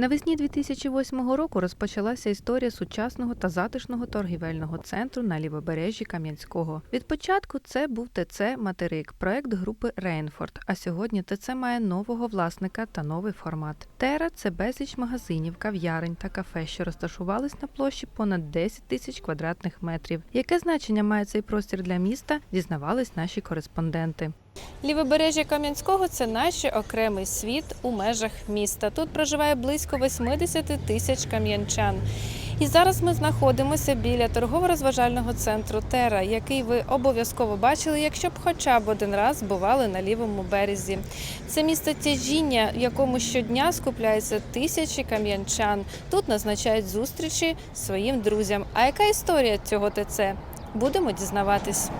Навесні 2008 року розпочалася історія сучасного та затишного торгівельного центру на лівобережжі Кам'янського. Від початку це був ТЦ Материк, проект групи Рейнфорд. А сьогодні ТЦ має нового власника та новий формат. Тера це безліч магазинів, кав'ярень та кафе, що розташувались на площі понад 10 тисяч квадратних метрів. Яке значення має цей простір для міста? Дізнавались наші кореспонденти. Лівобережжя Кам'янського це наш окремий світ у межах міста. Тут проживає близько 80 тисяч кам'янчан. І зараз ми знаходимося біля торгово-розважального центру Тера, який ви обов'язково бачили, якщо б хоча б один раз бували на лівому березі. Це місто тяжіння, в якому щодня скупляються тисячі кам'янчан. Тут назначають зустрічі своїм друзям. А яка історія цього ТЦ? Будемо дізнаватись.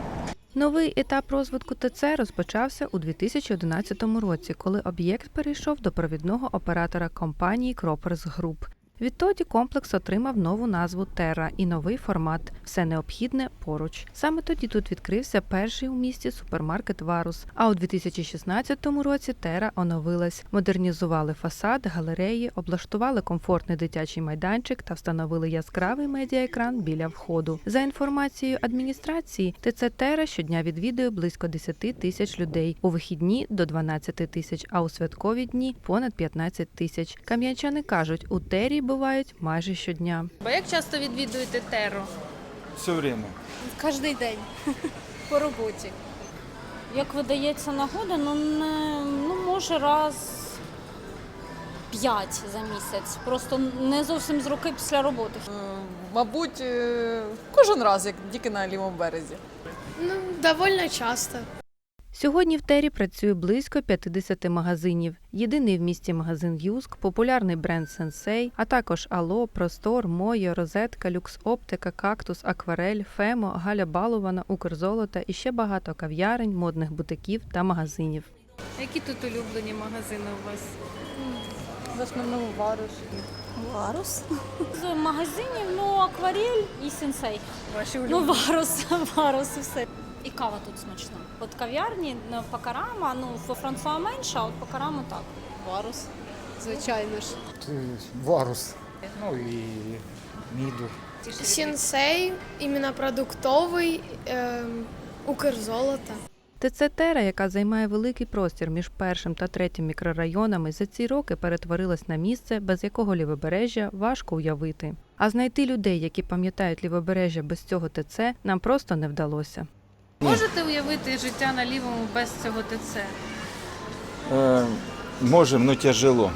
Новий етап розвитку ТЦ розпочався у 2011 році, коли об'єкт перейшов до провідного оператора компанії Кроперс Груп. Відтоді комплекс отримав нову назву Терра і новий формат все необхідне поруч. Саме тоді тут відкрився перший у місті супермаркет Варус. А у 2016 році Терра оновилась, модернізували фасад, галереї, облаштували комфортний дитячий майданчик та встановили яскравий медіаекран біля входу. За інформацією адміністрації, ТЦ Терра щодня відвідує близько 10 тисяч людей, у вихідні до 12 тисяч, а у святкові дні понад 15 тисяч. Кам'янчани кажуть, у Террі бувають майже щодня. Бо як часто відвідуєте Терру? Все время. Кожний день по роботі. Як видається нагода, ну не ну може раз п'ять за місяць. Просто не зовсім з руки після роботи. Е, Мабуть, е, кожен раз, як тільки на лівому березі. Ну, довольно часто. Сьогодні в Тері працює близько 50 магазинів. Єдиний в місті магазин Юск, популярний бренд Сенсей, а також Ало, Простор, Моє, Розетка, Люкс Оптика, Кактус, Акварель, Фемо, Галя Балована, Укрзолота і ще багато кав'ярень, модних бутиків та магазинів. Які тут улюблені магазини у вас? В основному вариш. Варус. З магазинів, ну, акварель і сенсей. Ваші Ну, варус, варус і все. І кава тут смачна. От кав'ярні ну, пакарама, ну, во Франсуа менше, а от пакарама так. Варус. Звичайно ж. Е, Варус. Ну і міду. Сінсей, іменно продуктовий, ем, Укрзолото. ТЦ Тера, яка займає великий простір між першим та третім мікрорайонами, за ці роки перетворилась на місце, без якого лівобережжя важко уявити. А знайти людей, які пам'ятають лівобережжя без цього ТЦ, нам просто не вдалося. Можете уявити життя на лівому без цього ТЦ? Э, можем, но тяжело.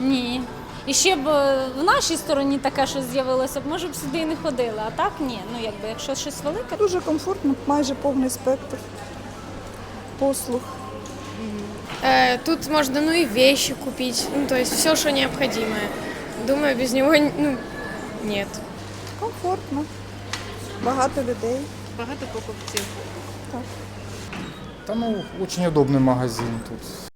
Ні. І ще б е, в нашій стороні таке щось з'явилося, б, може б сюди і не ходили, а так ні. Ну якби якщо щось велике, Дуже комфортно, майже повний спектр послуг. Э, тут можно, ну и вещи купить, ну то есть все, что необходимое. Думаю, без него, ну, нет. Комфортно, багато людей. Багато покупців. Та ну, очень удобний магазин тут.